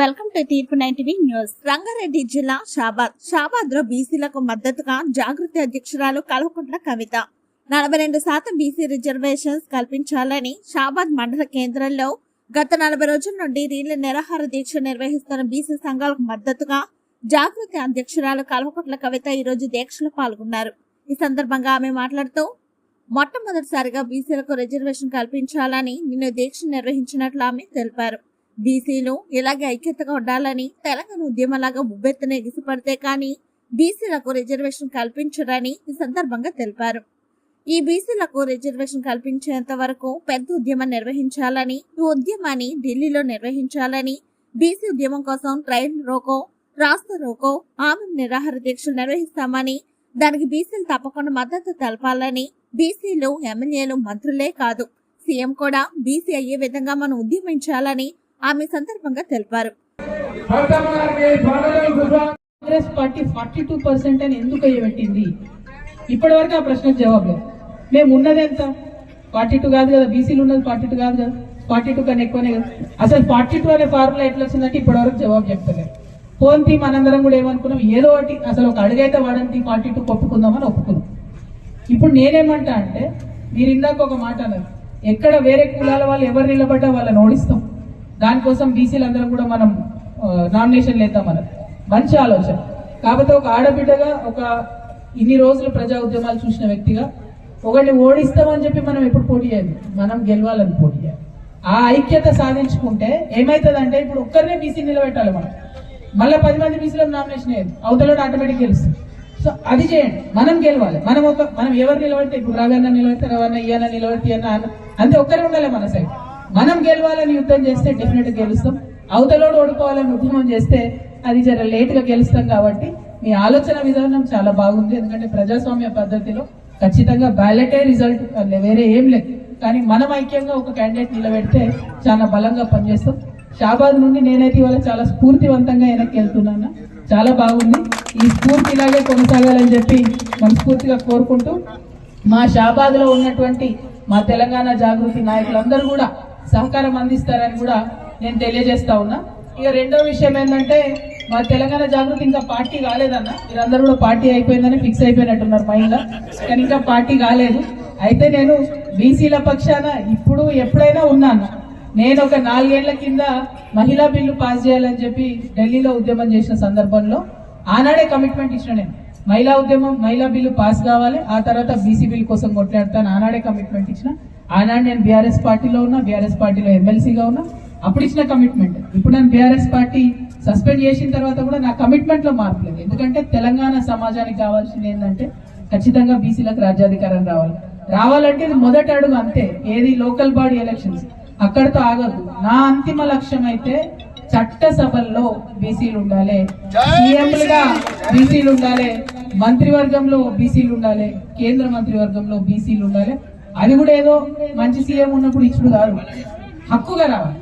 Welcome to తీర్పు nine TV news. Rangareddy జిల్లా షాబాద్. షాబాద్లో బీసీలకు మద్దతుగా జాగృతి అధ్యక్షురాలు కల్వకుంట్ల కవిత. నలభై రెండు శాతం బీసీ రిజర్వేషన్స్ కల్పించాలని షాబాద్ మండల కేంద్రంలో గత నలభై రోజుల నుండి రీళ్ళ నిరాహార దీక్ష నిర్వహిస్తున్న బీసీ సంఘాలకు మద్దతుగా జాగృతి అధ్యక్షురాలు కల్వకుంట్ల కవిత ఈ రోజు దీక్షలో పాల్గొన్నారు. ఈ సందర్భంగా ఆమె మాట్లాడుతూ మొట్టమొదటిసారిగా బీసీలకు రిజర్వేషన్ కల్పించాలని నిన్న దీక్ష నిర్వహించినట్లు ఆమె తెలిపారు. బీసీలు ఇలాగే ఐక్యతగా ఉండాలని తెలంగాణ ఉద్యమంలాగా ఉబ్బెత్తున ఎగిసిపడితే కానీ బీసీలకు రిజర్వేషన్ కల్పించరని ఈ సందర్భంగా తెలిపారు. ఈ బీసీలకు రిజర్వేషన్ కల్పించేంత వరకు పెద్ద ఉద్యమం నిర్వహించాలని ఈ ఉద్యమాన్ని ఢిల్లీలో నిర్వహించాలని బీసీ ఉద్యమం కోసం ట్రైన్ రోకో రాస్తా రోకో ఆమె నిరాహార దీక్షలు నిర్వహిస్తామని దానికి బీసీలు తప్పకుండా మద్దతు తెలపాలని బీసీలు ఎమ్మెల్యేలు మంత్రులే కాదు సీఎం కూడా బీసీ అయ్యే విధంగా మనం ఉద్యమించాలని ఆమె సందర్భంగా తెలిపారు. Congress party forty two percent అని ఎందుకు అయ్యబెట్టింది ఇప్పటి వరకు ఆ ప్రశ్నకు జవాబు లేదు మేము ఉన్నది ఎంత? ఫార్టీ టూ కాదు కదా బీసీలు ఉన్నది ఫార్టీ టూ కాదు కదా ఫార్టీ టూ కన్నా ఎక్కువనే కదా. అసలు ఫార్టీ టూ అనే ఫార్ములా ఎట్లా వచ్చిందంటే ఇప్పటి వరకు జవాబు చెప్తలేదు. పోంతి మనందరం కూడా ఏమనుకున్నాం ఏదో ఒకటి అసలు ఒక అడుగైతే వాడంతి ఫార్టీ టూ ఒప్పుకుందామని ఒప్పుకున్నాం. ఇప్పుడు నేనేమంటా అంటే మీరు ఇందాక ఒక మాట అన్నారు ఎక్కడ వేరే కులాల వాళ్ళు ఎవరు నిలబడ్డా వాళ్ళని ఓడిస్తాం. దానికోసం బీసీలందరం కూడా మనం నామినేషన్ వేద్దామన్నారు మంచి ఆలోచన. కాకపోతే ఒక ఆడబిడ్డగా ఒక ఇన్ని రోజులు ప్రజా ఉద్యమాలు చూసిన వ్యక్తిగా ఒకరిని ఓడిస్తామని చెప్పి మనం ఎప్పుడు పోటీ చేయాలి మనం గెలవాలని పోటీ చేయాలి. ఆ ఐక్యత సాధించుకుంటే ఏమవుతుందంటే ఇప్పుడు ఒక్కరినే బీసీ నిలబెట్టాలి మనం. మళ్ళీ పది మంది బీసీలో నామినేషన్ వేయాలి అవతల ఆటోమేటిక్ గెలుస్తుంది. సో అది చేయండి. మనం గెలవాలి. మనం ఒక మనం ఎవరు నిలబడితే ఇప్పుడు రవన్న నిలబడితే రవన్న ఇయ్యన నిలబడితే అన్న అంతే ఒక్కరే ఉండాలి మన సైడ్ మనం గెలవాలని యుద్ధం చేస్తే డెఫినెట్ గెలుస్తాం. అవతలోడు ఓడిపోవాలని ఉద్యమం చేస్తే అది జర లేట్గా గెలుస్తాం కాబట్టి మీ ఆలోచన విధానం చాలా బాగుంది. ఎందుకంటే ప్రజాస్వామ్య పద్ధతిలో ఖచ్చితంగా బ్యాలెటే రిజల్ట్ వేరే ఏం లేదు. కానీ మనం ఐక్యంగా ఒక క్యాండిడేట్ నిలబెడితే చాలా బలంగా పనిచేస్తాం. షాబాద్ నుండి నేనైతే ఇవాళ చాలా స్ఫూర్తివంతంగా వెనక్కి వెళ్తున్నాను. చాలా బాగుంది. ఈ స్ఫూర్తి ఇలాగే కొనసాగాలని చెప్పి మనస్ఫూర్తిగా కోరుకుంటూ మా షాబాద్లో ఉన్నటువంటి మా తెలంగాణ జాగృతి నాయకులందరూ కూడా సహకారం అందిస్తారని కూడా నేను తెలియజేస్తా ఉన్నా. ఇక రెండో విషయం ఏంటంటే మా తెలంగాణ జాగృతి ఇంకా పార్టీ కాలేదన్న. మీరందరూ కూడా పార్టీ అయిపోయిందని ఫిక్స్ అయిపోయినట్టున్నారు మైండ్ కానీ ఇంకా పార్టీ కాలేదు. అయితే నేను బీసీల పక్షాన ఇప్పుడు ఎప్పుడైనా ఉన్నాను. నేను ఒక నాలుగేళ్ళ కింద మహిళా బిల్లు పాస్ చేయాలని చెప్పి ఢిల్లీలో ఉద్యమం చేసిన సందర్భంలో ఆనాడే కమిట్మెంట్ ఇచ్చిన నేను. మహిళా ఉద్యమం మహిళా బిల్లు పాస్ కావాలి ఆ తర్వాత బీసీ బిల్ కోసం కొట్లాడతాను ఆనాడే కమిట్మెంట్ ఇచ్చిన. ఆనాడు నేను బీఆర్ఎస్ పార్టీలో ఉన్నా బీఆర్ఎస్ పార్టీలో ఎమ్మెల్సీగా ఉన్నా అప్పుడు ఇచ్చిన కమిట్మెంట్ ఇప్పుడు నేను బీఆర్ఎస్ పార్టీ సస్పెండ్ చేసిన తర్వాత కూడా నా కమిట్మెంట్లో మార్పు లేదు. ఎందుకంటే తెలంగాణ సమాజానికి కావాల్సింది ఏంటంటే ఖచ్చితంగా బీసీలకు రాజ్యాధికారం రావాలి. రావాలంటే ఇది మొదటి అడుగు అంతే. ఏది లోకల్ బాడీ ఎలక్షన్స్ అక్కడితో ఆగదు నా అంతిమ లక్ష్యం అయితే చట్టసభల్లో బీసీలు ఉండాలి. సీఎంలుగా బీసీలు ఉండాలి. మంత్రివర్గంలో బీసీలు ఉండాలి. కేంద్ర మంత్రివర్గంలో బీసీలు ఉండాలి. అది కూడా ఏదో మంచి సీఎం ఉన్నప్పుడు ఇచ్చుడు కాదు. హక్కుగా రావాలి.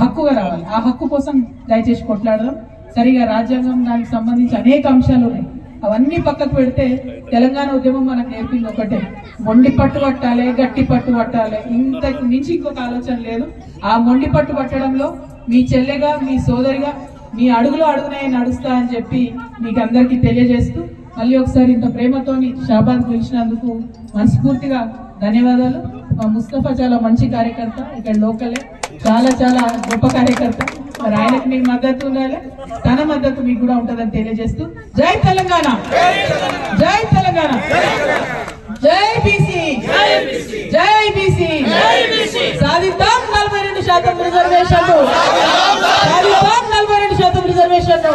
హక్కుగా రావాలి. ఆ హక్కు కోసం దయచేసి కొట్లాడదాం. సరిగా రాజ్యాంగం దానికి సంబంధించి అనేక అంశాలు ఉన్నాయి. అవన్నీ పక్కకు పెడితే తెలంగాణ ఉద్యమం మనకు నేర్పింది ఒకటే. మొండి పట్టు పట్టాలి గట్టి పట్టు పట్టాలి. ఇంతకు మించి ఇంకొక ఆలోచన లేదు. ఆ మొండి పట్టు పట్టడంలో మీ చెల్లెగా మీ సోదరిగా మీ అడుగులో అడుగునే నడుస్తా అని చెప్పి మీకు అందరికీ తెలియజేస్తూ మళ్ళీ ఒకసారి ఇంత ప్రేమతోని షాబాద్ పిలిచినందుకు మనస్ఫూర్తిగా ధన్యవాదాలు. మా ముస్తఫా చాలా మంచి కార్యకర్త ఇక్కడ లోకలే. చాలా చాలా గొప్ప కార్యకర్త. మరి ఆయనకు మీ మద్దతు ఉండాలి. తన మద్దతు మీకు కూడా ఉంటుందని తెలియజేస్తూ జై తెలంగాణ! జై తెలంగాణ! జై బీసీ! జై బీసీ! సాధిద్దాం నలభై రెండు శాతం రిజర్వేషన్లు. సాధిద్దాం నలభై రెండు శాతం రిజర్వేషన్లు.